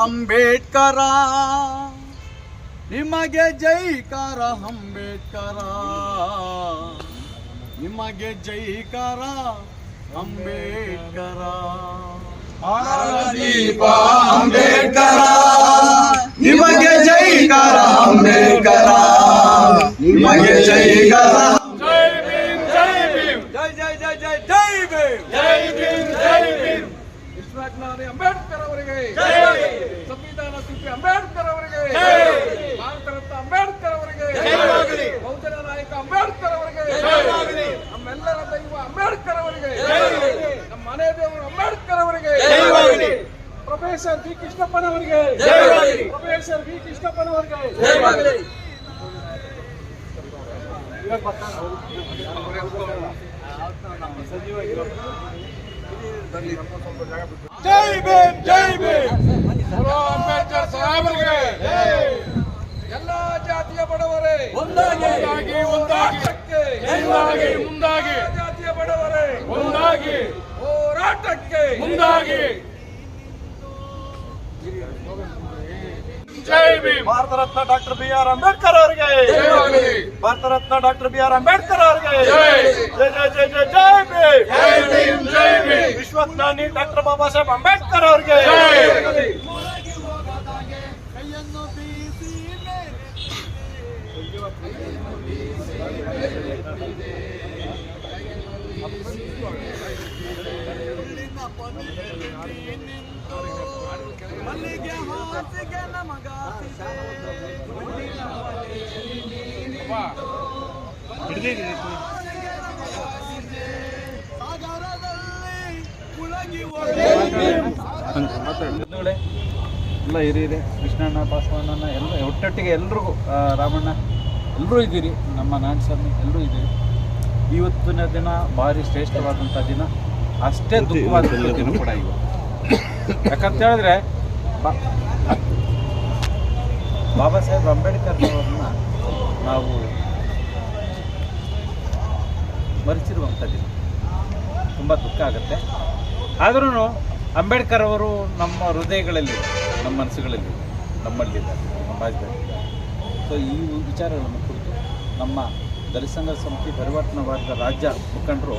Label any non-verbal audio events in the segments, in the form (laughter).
ಅಂಬೇಡ್ಕರ ನಿಮಗೆ ಜೈಕಾರ ಅಂಬೇಡ್ಕರ ನಿಮಗೆ ಜೈಕಾರ ಅಂಬೇಡ್ಕರ ದೀಪ ಅಂಬೇಡ್ಕರ ನಿಮಗೆ ಜೈಕಾರ ಅಂಬೇಡ್ಕರ ನಿಮಗೆ ಜೈಕಾರ ಜೈ ಭೀಮ್ ಜೈ ಭೀಮ್ ಜೈ ಜೈ ಜೈ ಜೈ ಜೈ ಭೀಮ್ ಜೈ ಭೀಮ್ ಜೈ ಭೀಮ್ ವಿಶ್ವಜ್ಞಾನಿ ಅಂಬೇಡ್ಕರ್ ಅವರಿಗೆ ಜೈ. ಸಂವಿಧಾನ ಶಿಲ್ಪಿ ಅಂಬೇಡ್ಕರ್ ಅವರಿಗೆ. ಭಾರತ ರತ್ನ ಅಂಬೇಡ್ಕರ್ ಅವರಿಗೆ. ಬಹುಜನ ನಾಯಕ ಅಂಬೇಡ್ಕರ್ ಅವರಿಗೆ. ನಮ್ಮೆಲ್ಲರ ದೈವ ಅಂಬೇಡ್ಕರ್ ಅವರಿಗೆ. ನಮ್ಮ ಮನೆ ದೇವರು ಅಂಬೇಡ್ಕರ್ ಅವರಿಗೆ. ಪ್ರೊಫೆಸರ್ ಬಿ ಕೃಷ್ಣಪ್ಪನವರಿಗೆ. ಪ್ರೊಫೆಸರ್ ಬಿ ಕೃಷ್ಣಪ್ಪನವರಿಗೆ. ಜೈ ಭೀಮ್ ಜೈ ಮುಂದಾಗಿ ಮುಂದಾಗಿ. ಎಲ್ಲಾ ಜಾತಿಯ ಬಡವರೇ. ಒಂದಾಗಿ ಹೋರಾಟಕ್ಕೆ. ಮುಂದಾಗಿ. ಜೈ Bhim. Bharat Ratna doctor B R Ambedkar ಅವರಿಗೆ. ಜಯವಾಗಲಿ. Bharat Ratna doctor B R Ambedkar ಅವರಿಗೆ. ಜೈ. ಜೈ ಜೈ ಜೈ ಜೈ ಜೈ ಭೀಮ್. ಜೈ ಭೀಮ್ ಜೈ ಭೀಮ್. ವಿಶ್ವಜ್ಞಾನಿ ಡಾಕ್ಟರ್ ಬಾಬಾ ಸಾಹೇಬ್ ಅಂಬೇಡ್ಕರ್ ಅವರಿಗೆ. ಮಲ್ಲಿಗೆ ಹಾಸಿಗೆ ಬಂಧುಗಳೇ ಎಲ್ಲ ಕೃಷ್ಣಣ್ಣ ಬಸವಣ್ಣನ ಎಲ್ಲ, ಒಟ್ಟೊಟ್ಟಿಗೆ ಎಲ್ರಿಗೂ ರಾಮಣ್ಣ ಎಲ್ಲರೂ ಇದ್ದೀರಿ, ನಮ್ಮ ನಾನ್ ಸರ್ ಎಲ್ಲರೂ ಇದ್ದೀರಿ. ಇವತ್ತಿನ ದಿನ ಭಾರಿ ಶ್ರೇಷ್ಠವಾದಂಥ ದಿನ. ಅಷ್ಟೇ ದುಃಖವಾದ ದಿನ ಕೂಡ ಇವತ್ತು ಯಾಕಂತ ಹೇಳಿದ್ರೆ ಬಾಬಾ ಸಾಹೇಬ್ ಅಂಬೇಡ್ಕರ್ ಅವರನ್ನ ನಾವು ಮರೆಸಿರುವಂಥ ದಿನ. ತುಂಬ ದುಃಖ ಆಗುತ್ತೆ. ಆದ್ರೂ ಅಂಬೇಡ್ಕರ್ ಅವರು ನಮ್ಮ ಹೃದಯಗಳಲ್ಲಿ ನಮ್ಮ ಮನಸ್ಸುಗಳಲ್ಲಿ ನಮ್ಮಲ್ಲಿದ್ದಾರೆ ನಮ್ಮ ಸೊ ಈ ವಿಚಾರಗಳನ್ನು ಕುರಿತು ನಮ್ಮ ದಲಿತ ಸಂಘ ಸಮಿತಿ ಪರಿವರ್ತನವಾದ ರಾಜ್ಯ ಮುಖಂಡರು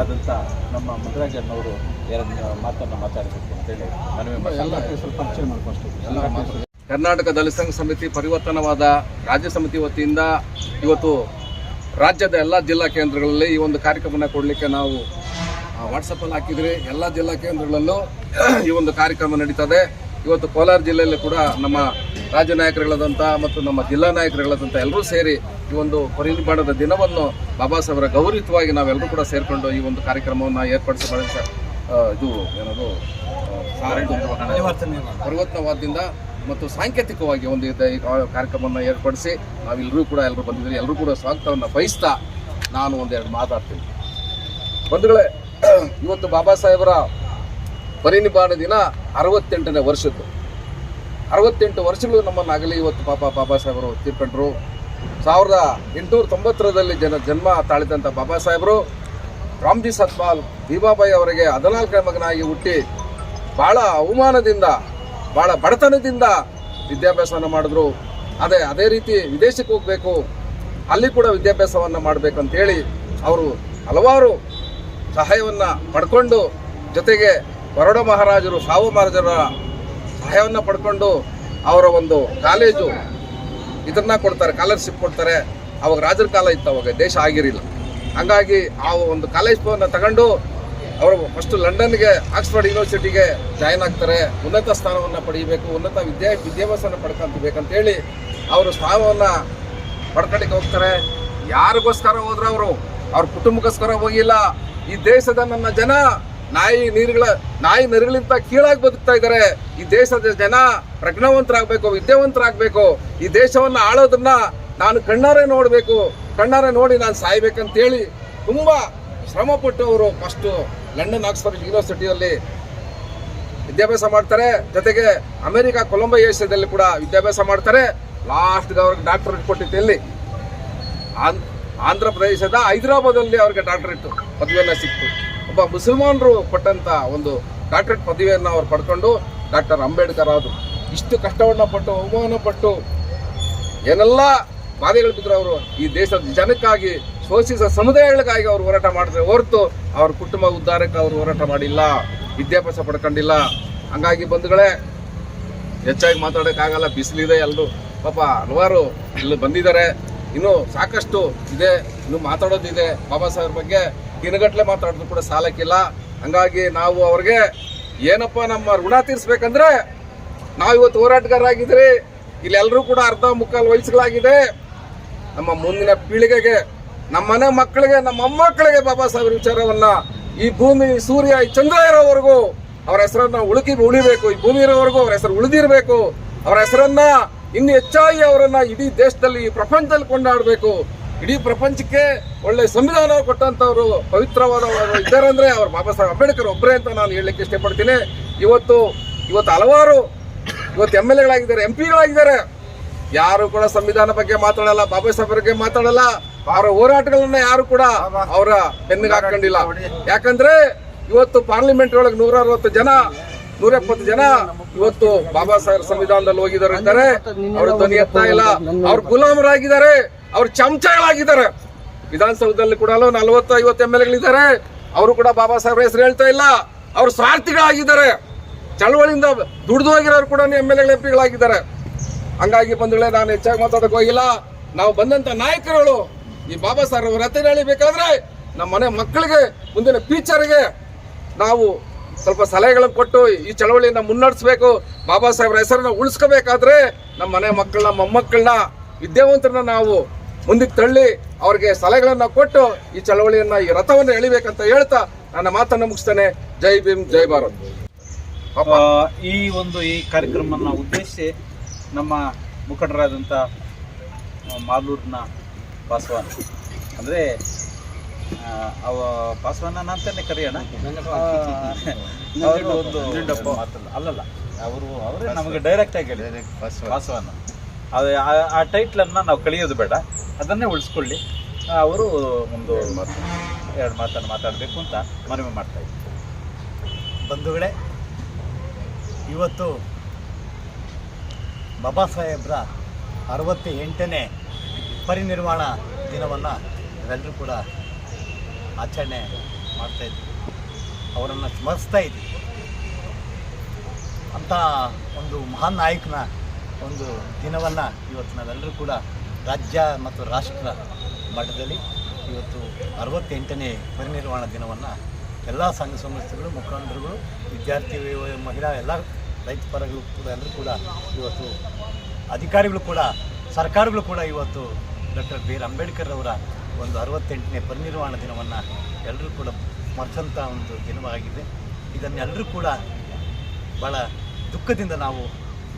ಆದಂಥ ನಮ್ಮ ಮುದ್ರಾಜನ್ನವರು ಎರಡು ಮಾತನ್ನು ಮಾತಾಡಬೇಕು ಅಂತೇಳಿ ಮನವಿ ಮಾಡಿ ಸ್ವಲ್ಪ ಪರಿಚಯ ಮಾಡ್ಕೊಂಡು ಕರ್ನಾಟಕ ದಲಿತ ಸಂಘ ಸಮಿತಿ ಪರಿವರ್ತನವಾದ ರಾಜ್ಯ ಸಮಿತಿ ವತಿಯಿಂದ ಇವತ್ತು ರಾಜ್ಯದ ಎಲ್ಲ ಜಿಲ್ಲಾ ಕೇಂದ್ರಗಳಲ್ಲಿ ಈ ಒಂದು ಕಾರ್ಯಕ್ರಮನ ಕೊಡಲಿಕ್ಕೆ ನಾವು ವಾಟ್ಸಪ್ಪಲ್ಲಿ ಹಾಕಿದ್ರಿ ಎಲ್ಲ ಜಿಲ್ಲಾ ಕೇಂದ್ರಗಳಲ್ಲೂ ಈ ಒಂದು ಕಾರ್ಯಕ್ರಮ ನಡೀತದೆ. ಇವತ್ತು ಕೋಲಾರ ಜಿಲ್ಲೆಯಲ್ಲಿ ಕೂಡ ನಮ್ಮ ರಾಜ್ಯ ನಾಯಕರುಗಳಾದಂಥ ಮತ್ತು ನಮ್ಮ ಜಿಲ್ಲಾ ನಾಯಕರುಗಳಾದಂಥ ಎಲ್ಲರೂ ಸೇರಿ ಈ ಒಂದು ಪರಿನಿರ್ಮಾಣದ ದಿನವನ್ನು ಬಾಬಾ ಸಾಹೇಬರ ಗೌರವಿತವಾಗಿ ನಾವೆಲ್ಲರೂ ಕೂಡ ಸೇರಿಕೊಂಡು ಈ ಒಂದು ಕಾರ್ಯಕ್ರಮವನ್ನು ಏರ್ಪಡಿಸಿ ಮಾಡಿದ ಸ- ಆ, ಇದು ಏನದು? ಪರಿವರ್ತನವಾದದಿಂದ ಮತ್ತು ಸಾಂಕೇತಿಕವಾಗಿ ಒಂದು ಇದ್ದ ಈ ಕಾರ್ಯಕ್ರಮವನ್ನು ಏರ್ಪಡಿಸಿ ನಾವೆಲ್ಲರೂ ಕೂಡ ಎಲ್ಲರೂ ಬಂದಿದ್ದೀವಿ ಎಲ್ಲರೂ ಕೂಡ ಸ್ವಾಗತವನ್ನು ಬಯಸ್ತಾ ನಾನು ಒಂದೆರಡು ಮಾತಾಡ್ತೀನಿ. ಬಂಧುಗಳೇ (clears throat) ಇವತ್ತು ಬಾಬಾ ಸಾಹೇಬರ ಪರಿನಿಬಾಣ ದಿನ ಅರವತ್ತೆಂಟನೇ ವರ್ಷದ್ದು. ಅರವತ್ತೆಂಟು ವರ್ಷಗಳು ನಮ್ಮನ್ನು ಆಗಲಿ. ಇವತ್ತು ಪಾಪ ಬಾಬಾ ಸಾಹೇಬರು ತೀರ್ಕೊಂಡ್ರು. ಸಾವಿರದ ಎಂಟುನೂರ ತೊಂಬತ್ತರಲ್ಲಿ ಜನ ಜನ್ಮ ತಾಳಿದಂಥ ಬಾಬಾ ಸಾಹೇಬರು, ರಾಮ್ಜಿ ಸತ್ಪಾಲ್ ಭೀಮಾಬಾಯಿ ಅವರಿಗೆ ಹದಿನಾಲ್ಕನೇ ಮಗನಾಗಿ ಹುಟ್ಟಿ ಭಾಳ ಅವಮಾನದಿಂದ ಭಾಳ ಬಡತನದಿಂದ ವಿದ್ಯಾಭ್ಯಾಸವನ್ನು ಮಾಡಿದ್ರು. ಅದೇ ಅದೇ ರೀತಿ ವಿದೇಶಕ್ಕೆ ಹೋಗಬೇಕು, ಅಲ್ಲಿ ಕೂಡ ವಿದ್ಯಾಭ್ಯಾಸವನ್ನು ಮಾಡಬೇಕಂತೇಳಿ ಅವರು ಹಲವಾರು ಸಹಾಯವನ್ನು ಪಡ್ಕೊಂಡು ಜೊತೆಗೆ ಬರೋಡ ಮಹಾರಾಜರು, ಸಾವು ಮಹಾರಾಜರ ಸಹಾಯವನ್ನು ಪಡ್ಕೊಂಡು ಅವರ ಒಂದು ಕಾಲೇಜು ಇದನ್ನ ಕೊಡ್ತಾರೆ ಸ್ಕಾಲರ್ಶಿಪ್ ಕೊಡ್ತಾರೆ. ಅವಾಗ ರಾಜರ ಕಾಲ ಇತ್ತು, ಅವಾಗ ದೇಶ ಆಗಿರಲಿಲ್ಲ. ಹಂಗಾಗಿ ಆ ಒಂದು ಕಾಲೇಜ್ ತಗೊಂಡು ಅವರು ಫಸ್ಟ್ ಲಂಡನ್ಗೆ ಆಕ್ಸ್ಫರ್ಡ್ ಯೂನಿವರ್ಸಿಟಿಗೆ ಜಾಯ್ನ್ ಆಗ್ತಾರೆ. ಉನ್ನತ ಸ್ಥಾನವನ್ನು ಪಡೆಯಬೇಕು ಉನ್ನತ ವಿದ್ಯಾ ವಿದ್ಯಾಭ್ಯಾಸನ ಪಡ್ಕೊಂತಬೇಕಂತೇಳಿ ಅವರು ಸ್ಥಾನವನ್ನು ಪಡ್ಕೊಳಕ್ಕೆ ಹೋಗ್ತಾರೆ. ಯಾರಿಗೋಸ್ಕರ ಹೋದ್ರೆ ಅವರು? ಅವ್ರ ಕುಟುಂಬಕ್ಕೋಸ್ಕರ ಹೋಗಿಲ್ಲ. ಈ ದೇಶದ ನನ್ನ ಜನ ನಾಯಿ ನೀರುಗಳ, ನಾಯಿ ನರಿಗಳಿಂತ ಕೀಳಾಗಿ ಬದುಕ್ತಾ ಇದ್ದಾರೆ. ಈ ದೇಶದ ಜನ ಪ್ರಜ್ಞಾವಂತರಾಗಬೇಕು, ವಿದ್ಯಾವಂತರಾಗಬೇಕು. ಈ ದೇಶವನ್ನು ಆಳೋದನ್ನ ನಾನು ಕಣ್ಣಾರೆ ನೋಡಬೇಕು. ಕಣ್ಣಾರೆ ನೋಡಿ ನಾನು ಸಾಯ್ಬೇಕಂತೇಳಿ ತುಂಬ ಶ್ರಮಪಟ್ಟು ಅವರು ಫಸ್ಟು ಲಂಡನ್, ಆಕ್ಸ್ಫರ್ಡ್ ಯೂನಿವರ್ಸಿಟಿಯಲ್ಲಿ ವಿದ್ಯಾಭ್ಯಾಸ ಮಾಡ್ತಾರೆ. ಜೊತೆಗೆ ಅಮೆರಿಕ, ಕೊಲಂಬೋ ಏಷ್ಯಾದಲ್ಲಿ ಕೂಡ ವಿದ್ಯಾಭ್ಯಾಸ ಮಾಡ್ತಾರೆ. ಲಾಸ್ಟ್ಗೆ ಅವ್ರಿಗೆ ಡಾಕ್ಟರೇಟ್ ಕೊಟ್ಟಿತ್ತು ಎಲ್ಲಿ? ಆಂಧ್ರ ಪ್ರದೇಶದ ಹೈದರಾಬಾದಲ್ಲಿ ಅವ್ರಿಗೆ ಡಾಕ್ಟರೇಟ್ ಪದವಿಯನ್ನು ಸಿಕ್ತು. ಒಬ್ಬ ಮುಸಲ್ಮಾನರು ಕೊಟ್ಟಂತ ಒಂದು ಡಾಕ್ಟರೇಟ್ ಪದವಿಯನ್ನು ಅವ್ರು ಪಡ್ಕೊಂಡು ಡಾಕ್ಟರ್ ಅಂಬೇಡ್ಕರ್ ಆದರು. ಇಷ್ಟು ಕಷ್ಟವನ್ನು ಪಟ್ಟು, ಅವಮಾನ ಪಟ್ಟು, ಏನೆಲ್ಲ ಬಾಧೆಗಳು ಬಿದ್ದರು ಅವರು ಈ ದೇಶದ ಜನಕ್ಕಾಗಿ ಶೋಷಿಸ ಸಮುದಾಯಗಳಿಗಾಗಿ ಅವರು ಹೋರಾಟ ಮಾಡಿದ್ರೆ ಹೊರತು ಅವ್ರ ಕುಟುಂಬ ಉದ್ಧಾರಕ್ಕೆ ಅವರು ಹೋರಾಟ ಮಾಡಿಲ್ಲ, ವಿದ್ಯಾಭ್ಯಾಸ ಪಡ್ಕೊಂಡಿಲ್ಲ. ಹಂಗಾಗಿ ಬಂಧುಗಳೇ, ಹೆಚ್ಚಾಗಿ ಮಾತಾಡೋಕ್ಕಾಗಲ್ಲ, ಬಿಸಿಲಿದೆ ಎಲ್ಲರೂ ಪಾಪ ಹಲವಾರು ಇಲ್ಲಿ ಬಂದಿದ್ದಾರೆ. ಇನ್ನು ಸಾಕಷ್ಟು ಇದೆ, ಇನ್ನು ಮಾತಾಡೋದಿದೆ, ಬಾಬಾ ಸಾಹೇಬ್ರ ಬಗ್ಗೆ ದಿನಗಟ್ಟಲೆ ಮಾತಾಡಿದ್ರು ಕೂಡ ಸಾಲಕ್ಕಿಲ್ಲ. ಹಂಗಾಗಿ ನಾವು ಅವ್ರಿಗೆ ಏನಪ್ಪ ನಮ್ಮ ಋಣ ತೀರಿಸ್ಬೇಕಂದ್ರೆ ನಾವು ಇವತ್ತು ಹೋರಾಟಗಾರರಾಗಿದ್ರಿ ಇಲ್ಲಿ ಎಲ್ಲರೂ ಕೂಡ ಅರ್ಧ ಮುಕ್ಕಾಲು ವಯಸ್ಸುಗಳಾಗಿದೆ. ನಮ್ಮ ಮುಂದಿನ ಪೀಳಿಗೆಗೆ, ನಮ್ಮ ಮನೆ ಮಕ್ಕಳಿಗೆ, ನಮ್ಮ ಮೊಮ್ಮಕ್ಕಳಿಗೆ ಬಾಬಾ ಸಾಹೇಬ್ರ ವಿಚಾರವನ್ನ ಈ ಭೂಮಿ ಸೂರ್ಯ, ಈ ಚಂದ್ರ ಇರೋವರೆಗೂ ಅವರ ಹೆಸರನ್ನ ಉಳುಕಿ ಉಳಿಬೇಕು. ಈ ಭೂಮಿ ಇರೋವರೆಗೂ ಅವರ ಹೆಸರು ಉಳಿದಿರಬೇಕು. ಅವರ ಹೆಸರನ್ನ ಇನ್ನು ಹೆಚ್ಚಾಗಿ ಅವರನ್ನ ಇಡೀ ದೇಶದಲ್ಲಿ ಪ್ರಪಂಚದಲ್ಲಿ ಕೊಂಡಾಡಬೇಕು. ಇಡೀ ಪ್ರಪಂಚಕ್ಕೆ ಒಳ್ಳೆ ಸಂವಿಧಾನ ಕೊಟ್ಟಂತವರು ಪವಿತ್ರವಾದ ಇದ್ದಾರೆ ಅಂದ್ರೆ ಅವ್ರು ಬಾಬಾ ಸಾಹೇಬ್ ಅಂಬೇಡ್ಕರ್ ಒಬ್ಬರೇ ಅಂತ ನಾನು ಹೇಳಲಿಕ್ಕೆ ಇಷ್ಟಪಡ್ತೀನಿ. ಇವತ್ತು ಇವತ್ತು ಹಲವಾರು, ಇವತ್ತು ಎಂ ಎಲ್ ಎಗಳಾಗಿದ್ದಾರೆ, ಎಂ ಪಿಗಳಾಗಿದ್ದಾರೆ. ಯಾರು ಕೂಡ ಸಂವಿಧಾನ ಬಗ್ಗೆ ಮಾತಾಡಲ್ಲ, ಬಾಬಾ ಸಾಹೇಬ್ ಬಗ್ಗೆ ಮಾತಾಡಲ್ಲ. ಅವರ ಹೋರಾಟಗಳನ್ನ ಯಾರು ಕೂಡ ಅವರ ಬೆನ್ನಿಗೆ ಹಾಕೊಂಡಿಲ್ಲ. ಯಾಕಂದ್ರೆ ಇವತ್ತು ಪಾರ್ಲಿಮೆಂಟ್ ಒಳಗೆ ನೂರ ಅರವತ್ತು ಜನ ನೂರ ಎಪ್ಪತ್ತು ಜನ ಇವತ್ತು ಬಾಬಾ ಸಾಹೇಬ್ ಸಂವಿಧಾನದಲ್ಲಿ ಹೋಗಿದ್ದಾರೆ ಅಂತಾರೆ. ಅವ್ರ ಧ್ವನಿ ಎತ್ತಾ ಇಲ್ಲ. ಅವ್ರ ಗುಲಾಮರಾಗಿದ್ದಾರೆ. ಅವ್ರ ಚಮಚಗಳಾಗಿದ್ದಾರೆ. ವಿಧಾನಸೌಧದಲ್ಲಿ ಕೂಡ ನಲವತ್ತು, ಐವತ್ತು ಎಂ ಎಲ್ ಎಗಳಿದ್ದಾರೆ. ಅವರು ಕೂಡ ಬಾಬಾ ಸಾಹೇಬ್ರ ಹೆಸರು ಹೇಳ್ತಾ ಇಲ್ಲ. ಅವರು ಸ್ವಾರ್ಥಿಗಳಾಗಿದ್ದಾರೆ. ಚಳವಳಿಯಿಂದ ದುಡ್ದು ಹೋಗಿರೋರು ಕೂಡ ಎಂ ಎಲ್ ಎಂ ಪಿಗಳಾಗಿದ್ದಾರೆ. ಹಂಗಾಗಿ ಬಂಧುಗಳೇ, ನಾನು ಹೆಚ್ಚಾಗಿ ಮಾತಾಡಕ್ ಹೋಗಿಲ್ಲ. ನಾವು ಬಂದಂತ ನಾಯಕರುಗಳು, ಈ ಬಾಬಾ ಸಾಹೇಬ್ ಅವರ ಹತ್ತಿರ ಹೇಳಬೇಕಾದ್ರೆ ನಮ್ಮ ಮನೆ ಮಕ್ಕಳಿಗೆ ಮುಂದಿನ ಫ್ಯೂಚರ್ಗೆ ನಾವು ಸ್ವಲ್ಪ ಸಲಹೆಗಳನ್ನು ಕೊಟ್ಟು ಈ ಚಳವಳಿಯನ್ನು ಮುನ್ನಡೆಸಬೇಕು. ಬಾಬಾ ಸಾಹೇಬ್ರ ಹೆಸರನ್ನ ಉಳಿಸ್ಕೋಬೇಕಾದ್ರೆ ನಮ್ಮ ಮನೆ ಮಕ್ಕಳನ್ನ, ಮೊಮ್ಮಕ್ಕಳನ್ನ, ವಿದ್ಯಾವಂತರನ್ನ ನಾವು ಮುಂದಕ್ಕೆ ತಳ್ಳಿ ಅವ್ರಿಗೆ ಸಲಹೆಗಳನ್ನ ಕೊಟ್ಟು ಈ ಚಳವಳಿಯನ್ನ ಈ ರಥವನ್ನು ಎಳಿಬೇಕಂತ ಹೇಳ್ತಾ ನನ್ನ ಮಾತನ್ನ ಮುಗಿಸ್ತೇನೆ. ಜೈ ಭೀಮ್ ಜೈ ಭಾರತ್. ಈ ಒಂದು ಈ ಕಾರ್ಯಕ್ರಮನ ಉದ್ದೇಶಿಸಿ ನಮ್ಮ ಮುಖಂಡರಾದಂಥ ಮಾಲೂರಿನ ಪಾಸ್ವಾನ್. ಅಂದರೆ ಅವ ಪಾಸ್ವಾನನ ಅಂತಾನೆ ಕರೆಯೋಣ? ಅವರು ಒಂದು ಅಲ್ಲಲ್ಲ. ಅವರು ಅವರೇ ನಮಗೆ ಡೈರೆಕ್ಟ್ ಆಗಿ ಹೇಳಿ. ಪಾಸ್ವಾನ್. ಅದು ಆ- ಆ ಟೈಟ್ಲನ್ನು ನಾವು ಕಳಿಯೋದು ಬೇಡ. ಅದನ್ನೇ ಉಳಿಸ್ಕೊಳ್ಳಿ. ಅವರು ಒಂದು ಎರಡು ಮಾತನ್ನು ಮಾತಾಡಬೇಕು ಅಂತ ಮನವಿ ಮಾಡ್ತಾ ಇದ್ದೀವಿ ಬಂಧುಗಳೇ ಇವತ್ತು ಬಾಬಾ ಸಾಹೇಬ್ರ ಅರವತ್ತ ಎಂಟನೇ ಪರಿನಿರ್ವಾಣ ದಿನವನ್ನು ನಾವೆಲ್ಲರೂ ಕೂಡ ಆಚರಣೆ ಮಾಡ್ತಾಯಿದ್ವಿ ಅವರನ್ನು ಸ್ಮರಿಸ್ತಾ ಇದ್ವಿ. ಅಂಥ ಒಂದು ಮಹಾನ್ ನಾಯಕನ ಒಂದು ದಿನವನ್ನು ಇವತ್ತು ನಾವೆಲ್ಲರೂ ಕೂಡ ರಾಜ್ಯ ಮತ್ತು ರಾಷ್ಟ್ರ ಮಟ್ಟದಲ್ಲಿ ಇವತ್ತು ಅರವತ್ತೆಂಟನೇ ಪರಿನಿರ್ವಾಣ ದಿನವನ್ನು ಎಲ್ಲ ಸಂಘ ಸಂಸ್ಥೆಗಳು, ಮುಖಂಡರುಗಳು, ವಿದ್ಯಾರ್ಥಿ ಮಹಿಳಾ ಎಲ್ಲ ರೈತ ಪರಗಳು ಕೂಡ, ಎಲ್ಲರೂ ಕೂಡ ಇವತ್ತು ಅಧಿಕಾರಿಗಳು ಕೂಡ, ಸರ್ಕಾರಗಳು ಕೂಡ ಇವತ್ತು ಡಾಕ್ಟರ್ ಬಿ ಆರ್ ಅಂಬೇಡ್ಕರ್ ಅವರ ಒಂದು ಅರವತ್ತೆಂಟನೇ ಪರಿನಿರ್ವಾಣ ದಿನವನ್ನು ಎಲ್ಲರೂ ಕೂಡ ಮರೆಸಂಥ ಒಂದು ದಿನವಾಗಿದೆ. ಇದನ್ನೆಲ್ಲರೂ ಕೂಡ ಭಾಳ ದುಃಖದಿಂದ ನಾವು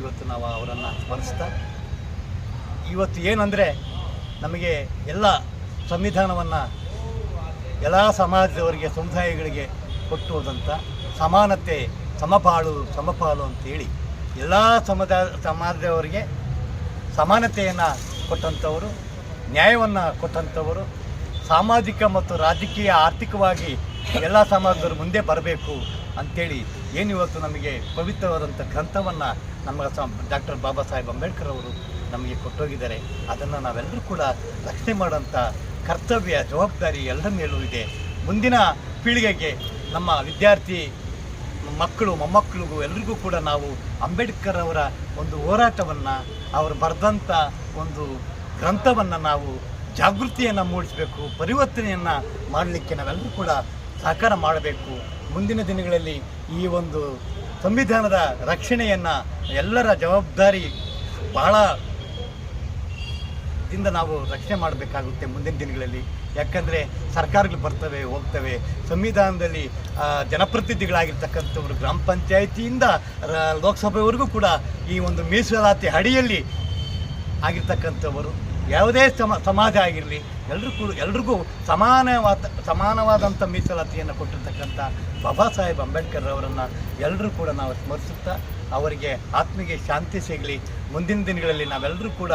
ಇವತ್ತು ನಾವು ಅವರನ್ನು ಸ್ಮರಿಸ್ತಾ ಇವತ್ತು ಏನಂದರೆ ನಮಗೆ ಎಲ್ಲ ಸಂವಿಧಾನವನ್ನು ಎಲ್ಲ ಸಮಾಜದವರಿಗೆ, ಸಮುದಾಯಗಳಿಗೆ ಕೊಟ್ಟುವುದಂಥ ಸಮಾನತೆ, ಸಮಪಾಳು, ಸಮಪಾಲು ಅಂತೇಳಿ ಎಲ್ಲ ಸಮುದಾಯ ಸಮಾಜದವರಿಗೆ ಸಮಾನತೆಯನ್ನು ಕೊಟ್ಟಂಥವರು ನ್ಯಾಯವನ್ನು ಕೊಟ್ಟಂಥವರು ಸಾಮಾಜಿಕ ಮತ್ತು ರಾಜಕೀಯ ಆರ್ಥಿಕವಾಗಿ ಎಲ್ಲ ಸಮಾಜದವರು ಮುಂದೆ ಬರಬೇಕು ಅಂಥೇಳಿ ಏನು ಇವತ್ತು ನಮಗೆ ಪವಿತ್ರವಾದಂಥ ಗ್ರಂಥವನ್ನು ನಮ್ಮ ಡಾಕ್ಟರ್ ಬಾಬಾ ಸಾಹೇಬ್ ಅಂಬೇಡ್ಕರ್ ಅವರು ನಮಗೆ ಕೊಟ್ಟೋಗಿದ್ದಾರೆ. ಅದನ್ನು ನಾವೆಲ್ಲರೂ ಕೂಡ ರಕ್ಷಣೆ ಮಾಡೋಂಥ ಕರ್ತವ್ಯ, ಜವಾಬ್ದಾರಿ ಎಲ್ಲರ ಮೇಲೂ ಇದೆ. ಮುಂದಿನ ಪೀಳಿಗೆಗೆ ನಮ್ಮ ವಿದ್ಯಾರ್ಥಿ ಮಕ್ಕಳು, ಮೊಮ್ಮಕ್ಕಳಿಗೂ ಎಲ್ರಿಗೂ ಕೂಡ ನಾವು ಅಂಬೇಡ್ಕರ್ ಅವರ ಒಂದು ಹೋರಾಟವನ್ನು, ಅವರು ಬರೆದಂಥ ಒಂದು ಗ್ರಂಥವನ್ನು ನಾವು ಜಾಗೃತಿಯನ್ನು ಮೂಡಿಸಬೇಕು, ಪರಿವರ್ತನೆಯನ್ನು ಮಾಡಲಿಕ್ಕೆ ನಾವೆಲ್ಲರೂ ಕೂಡ ಸಹಕಾರ ಮಾಡಬೇಕು. ಮುಂದಿನ ದಿನಗಳಲ್ಲಿ ಈ ಒಂದು ಸಂವಿಧಾನದ ರಕ್ಷಣೆಯನ್ನು ಎಲ್ಲರ ಜವಾಬ್ದಾರಿ ಬಹಳ ದಿಂದ ನಾವು ರಕ್ಷಣೆ ಮಾಡಬೇಕಾಗುತ್ತೆ ಮುಂದಿನ ದಿನಗಳಲ್ಲಿ. ಯಾಕಂದರೆ ಸರ್ಕಾರಗಳು ಬರ್ತವೆ, ಹೋಗ್ತವೆ. ಸಂವಿಧಾನದಲ್ಲಿ ಜನಪ್ರತಿನಿಧಿಗಳಾಗಿರ್ತಕ್ಕಂಥವ್ರು ಗ್ರಾಮ ಪಂಚಾಯಿತಿಯಿಂದ ಲೋಕಸಭೆವರೆಗೂ ಕೂಡ ಈ ಒಂದು ಮೀಸಲಾತಿ ಅಡಿಯಲ್ಲಿ ಆಗಿರ್ತಕ್ಕಂಥವರು ಯಾವುದೇ ಸಮ, ಸಮಾಜ ಆಗಿರಲಿ ಎಲ್ರಿಗೂ ಎಲ್ರಿಗೂ ಸಮಾನವಾದ, ಸಮಾನವಾದಂಥ ಮೀಸಲಾತಿಯನ್ನು ಕೊಟ್ಟಿರ್ತಕ್ಕಂಥ ಬಾಬಾ ಸಾಹೇಬ್ ಅಂಬೇಡ್ಕರ್ ಅವರನ್ನು ಎಲ್ಲರೂ ಕೂಡ ನಾವು ಸ್ಮರಿಸುತ್ತಾ, ಅವರಿಗೆ ಆತ್ಮಿಗೆ ಶಾಂತಿ ಸಿಗಲಿ. ಮುಂದಿನ ದಿನಗಳಲ್ಲಿ ನಾವೆಲ್ಲರೂ ಕೂಡ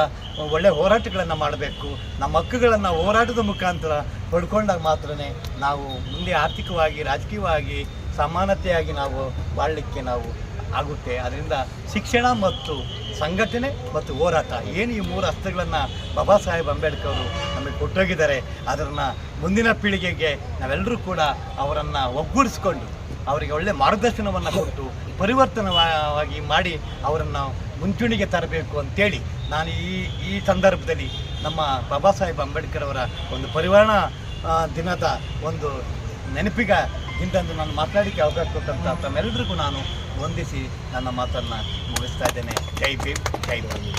ಒಳ್ಳೆಯ ಹೋರಾಟಗಳನ್ನು ಮಾಡಬೇಕು. ನಮ್ಮ ಹಕ್ಕುಗಳನ್ನು ಹೋರಾಟದ ಮುಖಾಂತರ ಪಡ್ಕೊಂಡಾಗ ಮಾತ್ರ ನಾವು ಮುಂದೆ ಆರ್ಥಿಕವಾಗಿ, ರಾಜಕೀಯವಾಗಿ, ಸಮಾನತೆಯಾಗಿ ನಾವು ಬಾಳಲಿಕ್ಕೆ ನಾವು ಆಗುತ್ತೆ. ಅದರಿಂದ ಶಿಕ್ಷಣ ಮತ್ತು ಸಂಘಟನೆ ಮತ್ತು ಹೋರಾಟ ಏನು ಈ ಮೂರು ಹಸ್ತಗಳನ್ನು ಬಾಬಾ ಸಾಹೇಬ್ ಅಂಬೇಡ್ಕರ್ ಅವರು ನಮಗೆ ಕೊಟ್ಟೋಗಿದ್ದಾರೆ ಅದನ್ನು ಮುಂದಿನ ಪೀಳಿಗೆಗೆ ನಾವೆಲ್ಲರೂ ಕೂಡ ಅವರನ್ನು ಒಗ್ಗೂಡಿಸ್ಕೊಂಡು ಅವರಿಗೆ ಒಳ್ಳೆ ಮಾರ್ಗದರ್ಶನವನ್ನು ಕೊಟ್ಟು ಪರಿವರ್ತನವಾಗಿ ಮಾಡಿ ಅವರನ್ನು ಮುಂಚೂಣಿಗೆ ತರಬೇಕು ಅಂತೇಳಿ ನಾನು ಈ ಈ ಸಂದರ್ಭದಲ್ಲಿ ನಮ್ಮ ಬಾಬಾ ಸಾಹೇಬ್ ಅಂಬೇಡ್ಕರ್ ಅವರ ಒಂದು ಪರಿವರ್ಣ ಆ, ದಿನದ ಒಂದು ನೆನಪಿಗ ಇಂದಂದು ನಾನು ಮಾತಾಡಲಿಕ್ಕೆ ಅವಕಾಶ ಕೊಟ್ಟಂತ ತಮ್ಮೆಲ್ಲರಿಗೂ ನಾನು ವಂದಿಸಿ ನನ್ನ ಮಾತನ್ನು ಮುಗಿಸ್ತಾ ಇದ್ದೇನೆ. ಜೈ ಭೀಮ್ ಜೈ ಭೀಮ್